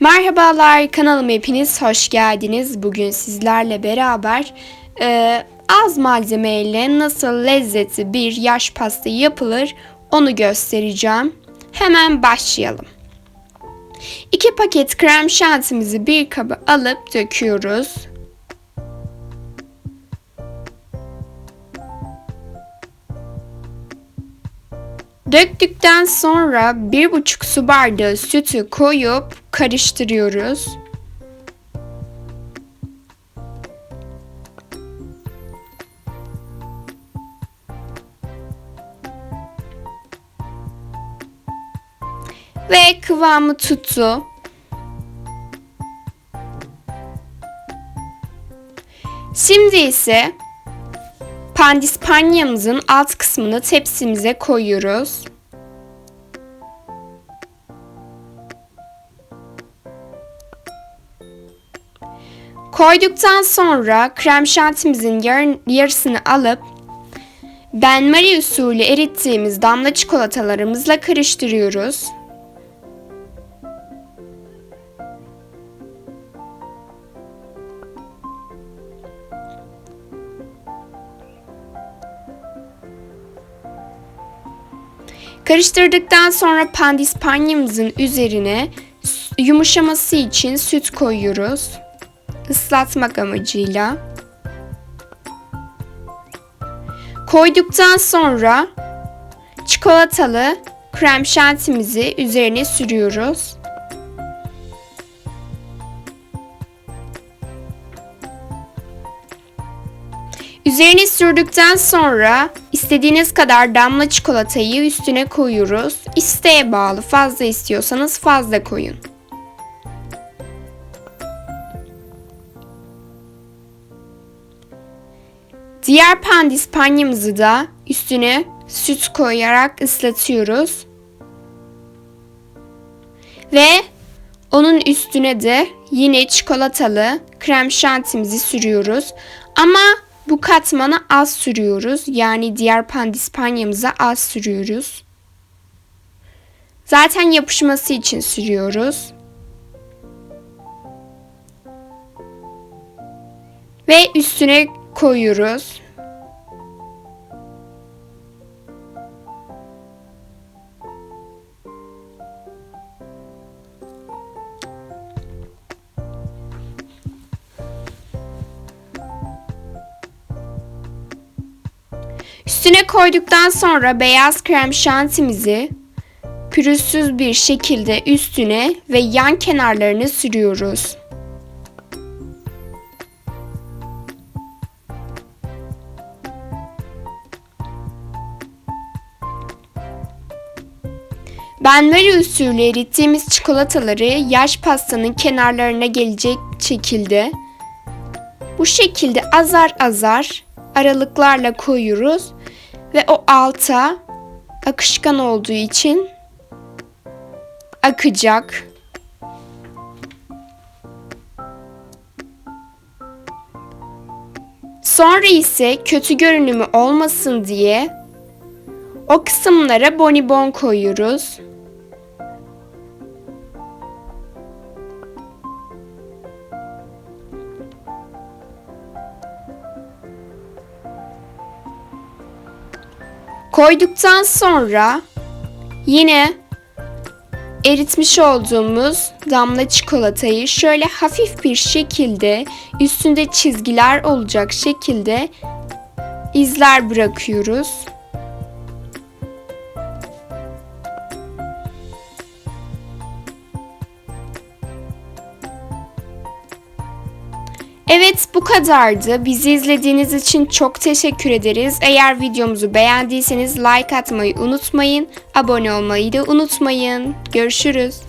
Merhabalar kanalıma hepiniz hoş geldiniz. Bugün sizlerle beraber e, az malzemeyle nasıl lezzetli bir yaş pasta yapılır onu göstereceğim. Hemen başlayalım. 2 paket krem şantimizi bir kaba alıp döküyoruz. Döktükten sonra 1,5 su bardağı sütü koyup karıştırıyoruz. Ve kıvamı tuttu. Şimdi ise pandispanyamızın alt kısmını tepsimize koyuyoruz. Koyduktan sonra krem şantimizin yar- yarısını alıp benmari usulü erittiğimiz damla çikolatalarımızla karıştırıyoruz. Karıştırdıktan sonra pandispanyamızın üzerine yumuşaması için süt koyuyoruz. Islatmak amacıyla. Koyduktan sonra çikolatalı krem şantimizi üzerine sürüyoruz. Üzerine sürdükten sonra istediğiniz kadar damla çikolatayı üstüne koyuyoruz. İsteğe bağlı fazla istiyorsanız fazla koyun. Diğer pandispanyamızı da üstüne süt koyarak ıslatıyoruz. Ve onun üstüne de yine çikolatalı krem şantimizi sürüyoruz. Ama bu katmana az sürüyoruz. Yani diğer pandispanyamıza az sürüyoruz. Zaten yapışması için sürüyoruz. Ve üstüne koyuyoruz. Üstüne koyduktan sonra beyaz krem şantimizi pürüzsüz bir şekilde üstüne ve yan kenarlarını sürüyoruz. Benmari usulü erittiğimiz çikolataları yaş pastanın kenarlarına gelecek şekilde bu şekilde azar azar aralıklarla koyuyoruz ve o alta akışkan olduğu için akacak. Sonra ise kötü görünümü olmasın diye o kısımlara bonibon koyuyoruz. Koyduktan sonra yine eritmiş olduğumuz damla çikolatayı şöyle hafif bir şekilde üstünde çizgiler olacak şekilde izler bırakıyoruz. Evet bu kadardı. Bizi izlediğiniz için çok teşekkür ederiz. Eğer videomuzu beğendiyseniz like atmayı unutmayın. Abone olmayı da unutmayın. Görüşürüz.